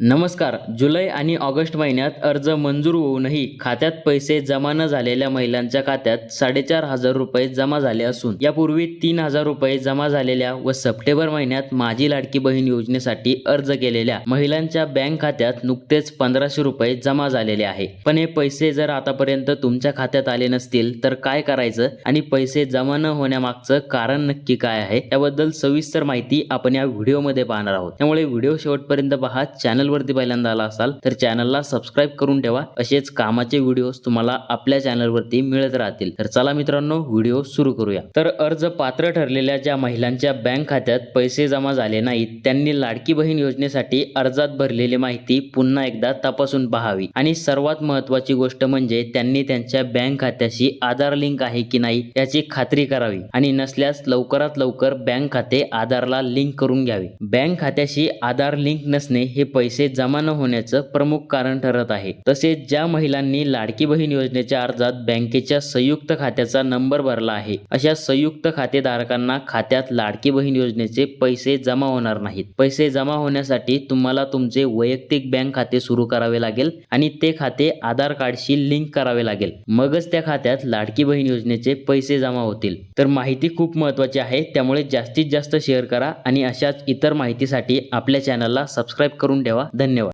नमस्कार. जुलै आणि ऑगस्ट महिन्यात अर्ज मंजूर होऊनही खात्यात पैसे जमा न झालेल्या महिलांच्या खात्यात साडेचार हजार रुपये जमा झाले असून यापूर्वी तीन हजार रुपये जमा झालेल्या व सप्टेंबर महिन्यात माझी लाडकी बहीण योजनेसाठी अर्ज केलेल्या महिलांच्या बँक खात्यात नुकतेच पंधराशे रुपये जमा झालेले आहे. पण हे पैसे जर आतापर्यंत तुमच्या खात्यात आले नसतील तर काय करायचं आणि पैसे जमा न होण्यामागचं कारण नक्की काय आहे याबद्दल सविस्तर माहिती आपण या व्हिडिओमध्ये पाहणार आहोत. त्यामुळे व्हिडिओ शेवटपर्यंत पहा. चॅनल चॅनलवरती पहिल्यांदा आला असाल तर चॅनलला सबस्क्राईब करून ठेवा. असेच कामाचे व्हिडिओज तुम्हाला आपल्या चॅनलवरती मिळत राहतील. तर चला मित्रांनो व्हिडिओ सुरू करूया. तर अर्ज पात्र ठरलेल्या ज्या महिलांच्या बँक खात्यात पैसे जमा झाले नाहीत त्यांनी लाडकी बहीण योजनेसाठी अर्जात भरलेली माहिती पुन्हा एकदा तपासून पाहावी. आणि सर्वात महत्वाची गोष्ट म्हणजे त्यांनी त्यांच्या बँक खात्याशी आधार लिंक आहे की नाही याची खात्री करावी आणि नसल्यास लवकरात लवकर बँक खाते आधारला लिंक करून घ्यावे. बँक खात्याशी आधार लिंक नसणे हे पैसे पैसे जमा न होण्याचं प्रमुख कारण ठरत आहे. तसेच ज्या महिलांनी लाडकी बहीण योजनेच्या अर्जात बँकेच्या संयुक्त खात्याचा नंबर भरला आहे अशा संयुक्त खातेधारकांना खात्यात लाडकी बहीण योजनेचे पैसे जमा होणार नाहीत. पैसे जमा होण्यासाठी तुम्हाला तुमचे वैयक्तिक बँक खाते सुरू करावे लागेल आणि ते खाते आधार कार्डशी लिंक करावे लागेल. मगच त्या खात्यात लाडकी बहीण योजनेचे पैसे जमा होतील. तर माहिती खूप महत्वाची आहे त्यामुळे जास्तीत जास्त शेअर करा आणि अशाच इतर माहितीसाठी आपल्या चॅनलला सबस्क्राईब करून ठेवा. धन्यवाद.